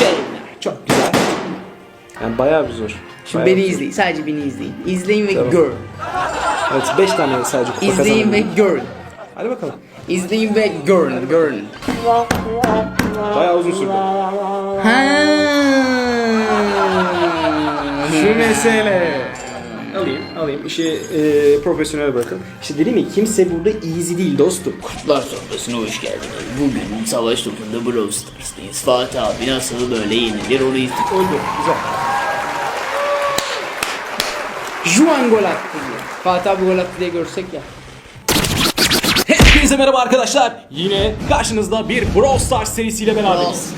Şeyler. Çok güzel. Yani bayağı bir zor. Şimdi Bayağı beni zor. izleyin. Sadece beni izleyin. İzleyin ve Tamam. görün. Evet 5 tane sadece kupa İzleyin ve görün. Hadi bakalım. İzleyin ve görün. Görün. Bayağı uzun sürdü. Ha. Şu mesele. Alayım, alayım. İşi e, profesyonel bırakın. İşte dedim ya kimse burada easy değil dostum. Kurtlar sofrasına hoş geldiniz. Bugün savaş topunda Brawl Stars'tayız. Fatih abi nasıl böyle yenilir onu izledik. Öldü. Güzel. Juan gol attı. Fatih abi gol attı diye görsek ya. Hepinize merhaba arkadaşlar. Yine karşınızda bir Brawl Stars serisiyle beraberiz.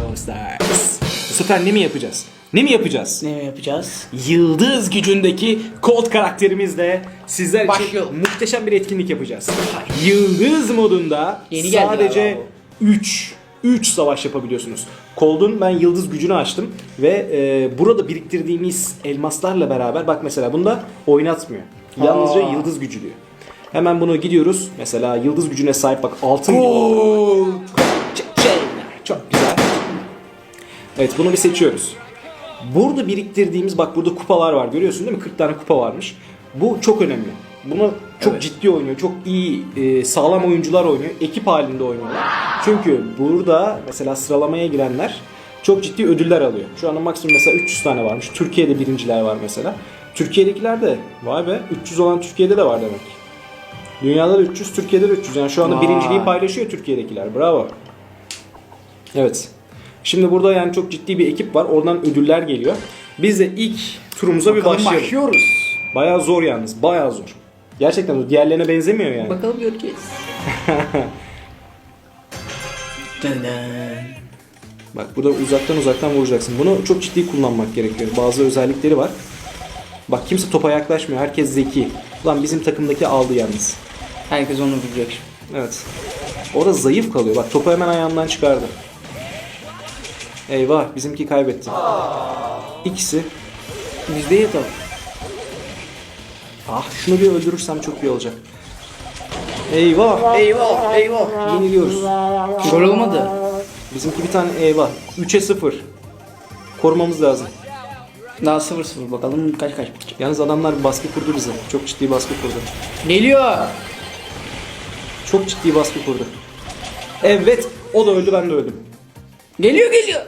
Brawl Stars. Bu sefer ne mi yapacağız? Ne mi yapacağız? Ne yapacağız? Yıldız gücündeki Colt karakterimizle sizler için Başlayalım. muhteşem bir etkinlik yapacağız. Yıldız modunda Yeni sadece galiba 3 3 savaş yapabiliyorsunuz. Cold'un ben yıldız gücünü açtım ve e, burada biriktirdiğimiz elmaslarla beraber bak mesela bunda oynatmıyor. Yalnızca Aa. yıldız gücü diyor. Hemen bunu gidiyoruz. Mesela yıldız gücüne sahip bak altın gibi. Şeyler. Çok güzel. Evet bunu bir seçiyoruz. Burada biriktirdiğimiz bak burada kupalar var görüyorsun değil mi? 40 tane kupa varmış. Bu çok önemli. Bunu çok ciddi oynuyor. Çok iyi e, sağlam oyuncular oynuyor. Ekip halinde oynuyorlar. Çünkü burada mesela sıralamaya girenler çok ciddi ödüller alıyor. Şu anda maksimum mesela 300 tane varmış. Türkiye'de birinciler var mesela. Türkiye'dekiler de vay be 300 olan Türkiye'de de var demek. Dünyada da 300, Türkiye'de de 300. Yani şu anda Vay. birinciliği paylaşıyor Türkiye'dekiler. Bravo. Evet. Şimdi burada yani çok ciddi bir ekip var. Oradan ödüller geliyor. Biz de ilk turumuza bir Bakalım başlayalım. başlıyoruz. Bayağı zor yalnız. Bayağı zor. Gerçekten zor. Diğerlerine benzemiyor yani. Bakalım göreceğiz. Bak burada uzaktan uzaktan vuracaksın. Bunu çok ciddi kullanmak gerekiyor. Bazı özellikleri var. Bak kimse topa yaklaşmıyor. Herkes zeki. Ulan bizim takımdaki aldı yalnız. Herkes onu bilecek. Evet. Orada zayıf kalıyor. Bak topu hemen ayağından çıkardı. Eyvah bizimki kaybetti. İkisi. Bizde yatalım. Ah şunu bir öldürürsem çok iyi olacak. Eyvah. Eyvah eyvah. Yeniliyoruz. Gol olmadı. Bizimki bir tane eyvah. 3'e 0. Korumamız lazım. Daha 0-0 bakalım kaç kaç bitecek. Yalnız adamlar baskı kurdu bize. Çok ciddi baskı kurdu. Geliyor. Çok ciddi baskı kurdu. Evet. O da öldü ben de öldüm. Geliyor geliyor.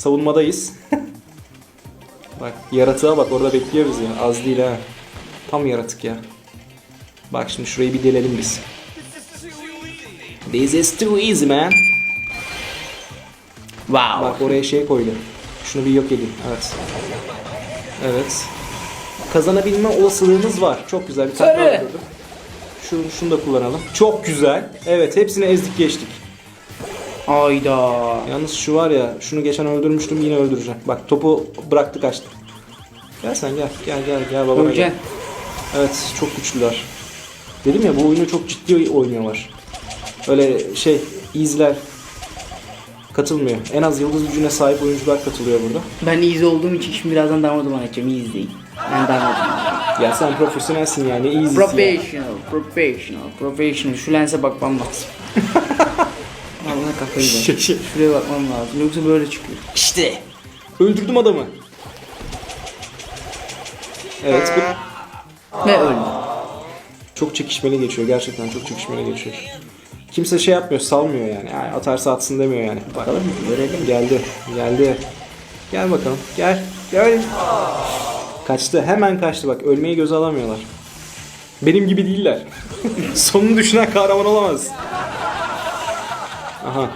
Savunmadayız. bak yaratığa bak orada bekliyoruz ya. Az değil ha. Tam yaratık ya. Bak şimdi şurayı bir delelim biz. This is too easy man. Wow. Bak oraya şey koydu. Şunu bir yok edeyim. Evet. Evet. Kazanabilme olasılığımız var. Çok güzel bir öldürdüm. Şunu, şunu da kullanalım. Çok güzel. Evet hepsini ezdik geçtik. Ayda. Yalnız şu var ya şunu geçen öldürmüştüm yine öldüreceğim. Bak topu bıraktı kaçtı. Gel sen gel. Gel gel gel babana gel. Öleceksin. Evet çok güçlüler. Dedim ya bu oyunu çok ciddi oynuyorlar. Öyle şey izler katılmıyor. En az yıldız gücüne sahip oyuncular katılıyor burada. Ben easy olduğum için şimdi birazdan darmaduman edeceğim. Easy değil. Ben darmaduman. Ya sen profesyonelsin yani iyisin. Professional, professional, professional. Şu lense bakmam lazım. Kafayı şey. Şuraya bakmam lazım. Yoksa böyle çıkıyor. İşte. Öldürdüm adamı. Evet bu Ve öldü. çok çekişmeli geçiyor. Gerçekten çok çekişmeli geçiyor. Kimse şey yapmıyor, salmıyor yani. yani atarsa atsın demiyor yani. Bakalım görelim. Geldi. Geldi. Gel bakalım. Gel. Gel. Kaçtı. Hemen kaçtı bak. Ölmeyi göze alamıyorlar. Benim gibi değiller. Sonunu düşünen kahraman olamaz. Aha.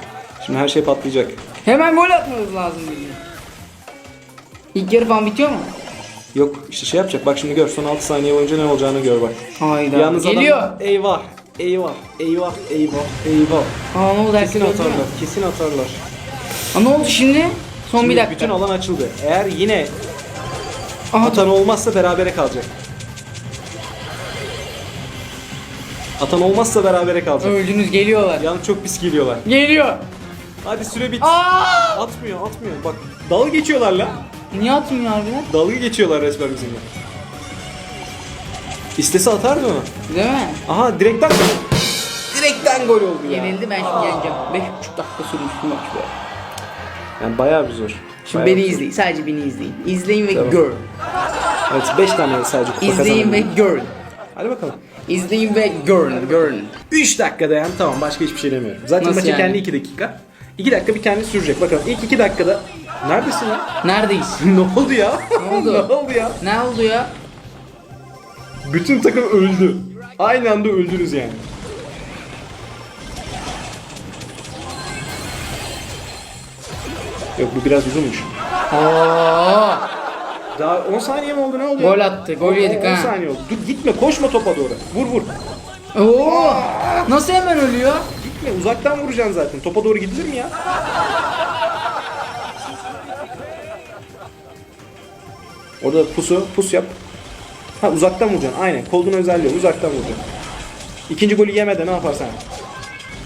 Şimdi her şey patlayacak. Hemen gol atmamız lazım bizim. İlk yarı falan bitiyor mu? Yok işte şey yapacak. Bak şimdi gör. Son 6 saniye boyunca ne olacağını gör bak. Hayda. Yalnız Geliyor. adam eyvah. Eyvah. Eyvah. Eyvah. Eyvah. Aa ne oldu herkes Kesin öldü atarlar. Kesin atarlar. Aa ne oldu şimdi? Son Şimdi bir dakika. Bütün alan açıldı. Eğer yine Aha, atan olmazsa berabere kalacak. Atan olmazsa berabere kalacak. Öldünüz geliyorlar. Yalnız çok pis geliyorlar. Geliyor. Hadi süre bit. Aa! Atmıyor, atmıyor. Bak dalga geçiyorlar la. Niye atmıyor harbiden? Dalga geçiyorlar resmen bizimle. İstese atardı mı? Değil mi? Aha direkten direkten gol oldu ya. Yenildi ben şimdi yeneceğim. 5,5 dakika sürmüş bu maç be. Yani bayağı bir zor. Şimdi Bayağı beni bir zor. izleyin. Sadece beni izleyin. İzleyin ve Tamam. görün. Evet 5 tane sadece kupa İzleyin ve kazandım. görün. Hadi bakalım. İzleyin ve görün. Görün. 3 dakikada yani tamam başka hiçbir şey demiyorum. Zaten Nasıl maçın yani? kendi 2 dakika. 2 dakika bir kendi sürecek. Bakalım ilk 2 dakikada neredesin ya? Neredeyiz? ne oldu ya? Ne oldu? ne oldu ya? ne oldu ya? Bütün takım öldü. Aynı anda öldünüz yani. Yok bu biraz uzunmuş. Oo, Daha 10 saniye mi oldu ne oldu? ya? Gol attı, gol yedik 10 ha. saniye oldu. Dur gitme koşma topa doğru. Vur vur. Oo! Nasıl hemen ölüyor? Gitme uzaktan vuracaksın zaten. Topa doğru gidilir mi ya? Orada pusu, pus yap. Ha uzaktan vuracaksın. Aynen. Kolduğun özelliği uzaktan vuracaksın. İkinci golü yemeden ne yaparsan.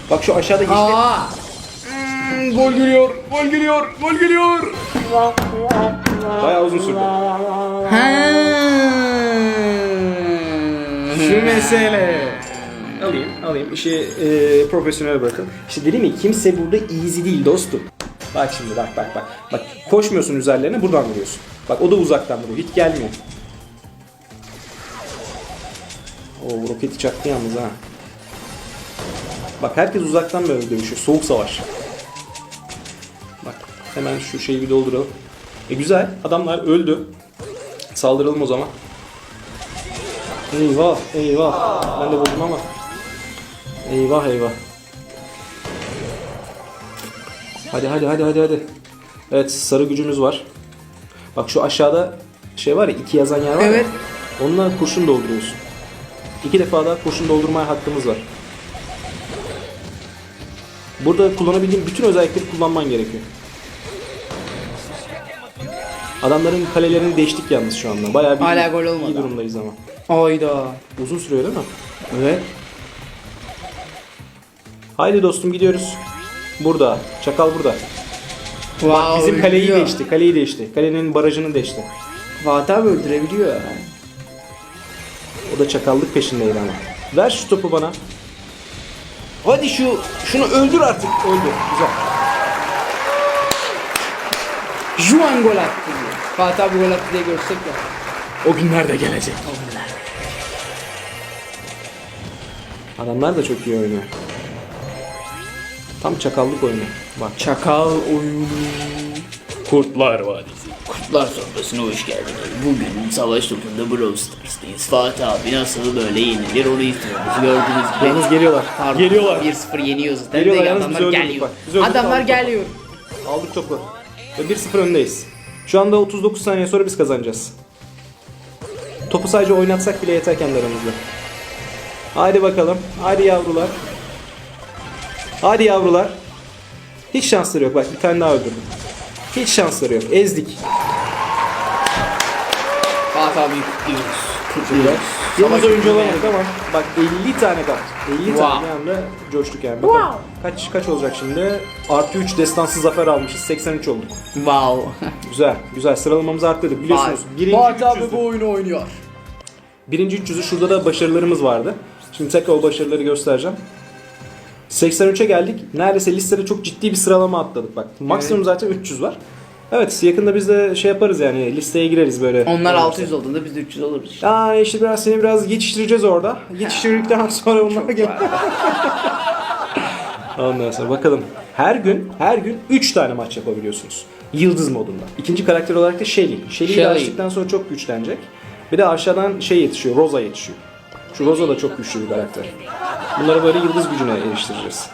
Bak şu aşağıda geçti. Aa! Hmm, gol geliyor. Gol geliyor. Gol geliyor. Bayağı uzun sürdü. Ha. Şu mesele. Alayım, alayım. İşi e, profesyonel bırakın. İşte dedim ya kimse burada easy değil dostum. Bak şimdi bak bak bak. Bak koşmuyorsun üzerlerine buradan vuruyorsun. Bak o da uzaktan vuruyor. Hiç gelmiyor. O roketi çaktı yalnız ha. Bak herkes uzaktan böyle dövüşüyor. Soğuk savaş. Bak hemen şu şeyi bir dolduralım. E güzel. Adamlar öldü. Saldıralım o zaman. Eyvah eyvah. Ben de buldum ama. Eyvah eyvah. Hadi hadi hadi hadi hadi. Evet sarı gücümüz var. Bak şu aşağıda şey var ya iki yazan yer var Evet. ya. Onunla kurşun dolduruyorsun. İki defa daha kurşun doldurmaya hakkımız var. Burada kullanabildiğin bütün özellikleri kullanman gerekiyor. Adamların kalelerini değiştik yalnız şu anda. Bayağı bir Hala gol olmadı. iyi durumdayız ama. Ayda. Uzun sürüyor değil mi? Evet. Haydi dostum gidiyoruz. Burada. Çakal burada. Wow, Bizim kaleyi öldürüyor. değişti. Kaleyi değişti. Kalenin barajını değişti. Fatih abi öldürebiliyor ya. O da çakallık peşindeydi ama. Ver şu topu bana. Hadi şu şunu öldür artık. Öldür. Güzel. Şu an gol attı. Fatih abi gol attı diye görsek ya. O günler de gelecek. Adamlar da çok iyi oynuyor. Tam çakallık oyunu. Bak. Çakal oyunu. Kurtlar Vadisi. Kurtlar sofrasına hoş geldiniz. Bugün savaş topunda Brawl Stars'tayız. Fatih abi nasıl böyle yenilir onu istiyoruz. Gördüğünüz gibi. Yalnız geliyorlar. Pardon, Geliyorlar. 1-0 yeniyoruz. zaten. Geliyorlar, De yalnız biz adamlar öldürdük geliyor. bak. Biz öldürdük, Adamlar aldık geliyor. Aldık topu. Ve 1-0 öndeyiz. Şu anda 39 saniye sonra biz kazanacağız. Topu sadece oynatsak bile yeter kendi aramızda. Haydi bakalım. Haydi yavrular. Hadi yavrular. Hiç şansları yok. Bak bir tane daha öldürdüm. Hiç şansları yok. Ezdik. Fatih abi kutluyoruz. Kutluyoruz. Yalnız oyuncu olamadık ama bak 50 tane kart. 50 Wow. tane bir anda coştuk yani. Bakalım. Kaç kaç olacak şimdi? Artı 3 destansı zafer almışız. 83 olduk. Wow. Güzel. Güzel. Sıralamamızı arttırdık. Biliyorsunuz. Birinci Fatih abi 300'dü. bu oyunu oynuyor. Birinci 300'ü şurada da başarılarımız vardı. Şimdi tekrar o başarıları göstereceğim. 83'e geldik. Neredeyse listede çok ciddi bir sıralama atladık bak. Maksimum zaten 300 var. Evet yakında biz de şey yaparız yani listeye gireriz böyle. Onlar Olursa. 600 olduğunda biz de 300 oluruz işte. Aa işte biraz seni biraz yetiştireceğiz orada. Yetiştirdikten sonra onlar gel. Ondan sonra bakalım. Her gün her gün 3 tane maç yapabiliyorsunuz. Yıldız modunda. İkinci karakter olarak da Shelly. Shelly'yi Shelly. açtıktan sonra çok güçlenecek. Bir de aşağıdan şey yetişiyor. Rosa yetişiyor. Şu Rosa da çok güçlü bir karakter. Bunları böyle yıldız gücüne eriştireceğiz.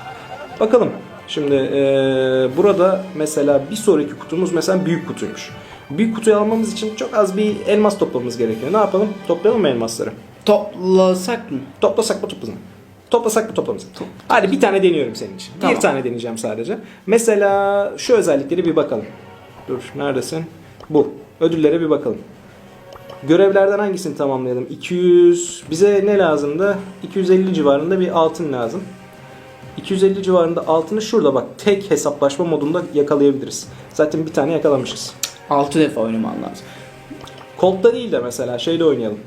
Bakalım. Şimdi eee, burada mesela bir sonraki kutumuz mesela büyük kutuymuş. Büyük kutuyu almamız için çok az bir elmas toplamamız gerekiyor. Ne yapalım? Toplayalım mı elmasları? Toplasak mı? Toplasak mı toplasak mı? Toplasak mı toplamasak mı? Hadi bir tane deniyorum senin için. Tamam. Bir tane deneyeceğim sadece. Mesela şu özellikleri bir bakalım. Dur neredesin? Bu. Ödüllere bir bakalım. Görevlerden hangisini tamamlayalım? 200 bize ne lazımdı? 250 civarında bir altın lazım. 250 civarında altını şurada bak tek hesaplaşma modunda yakalayabiliriz. Zaten bir tane yakalamışız. 6 defa oynaman lazım. Colt'ta değil de mesela şeyle oynayalım.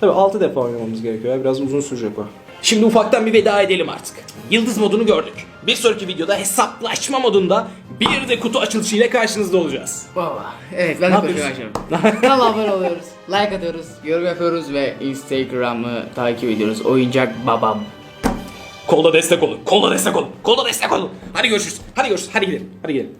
Tabii 6 defa oynamamız gerekiyor. Biraz uzun sürecek o. Şimdi ufaktan bir veda edelim artık. Yıldız modunu gördük. Bir sonraki videoda hesaplaşma modunda Bir de kutu açılışı ile karşınızda olacağız. Baba. Evet ben Ne de koşuyor açıyorum. Kanala abone oluyoruz. Like atıyoruz. Yorum yapıyoruz ve Instagram'ı takip ediyoruz. Oyuncak babam. Kolda destek olun. Kolda destek olun. Kolda destek olun. Hadi görüşürüz. Hadi görüşürüz. Hadi gidelim. Hadi gidelim.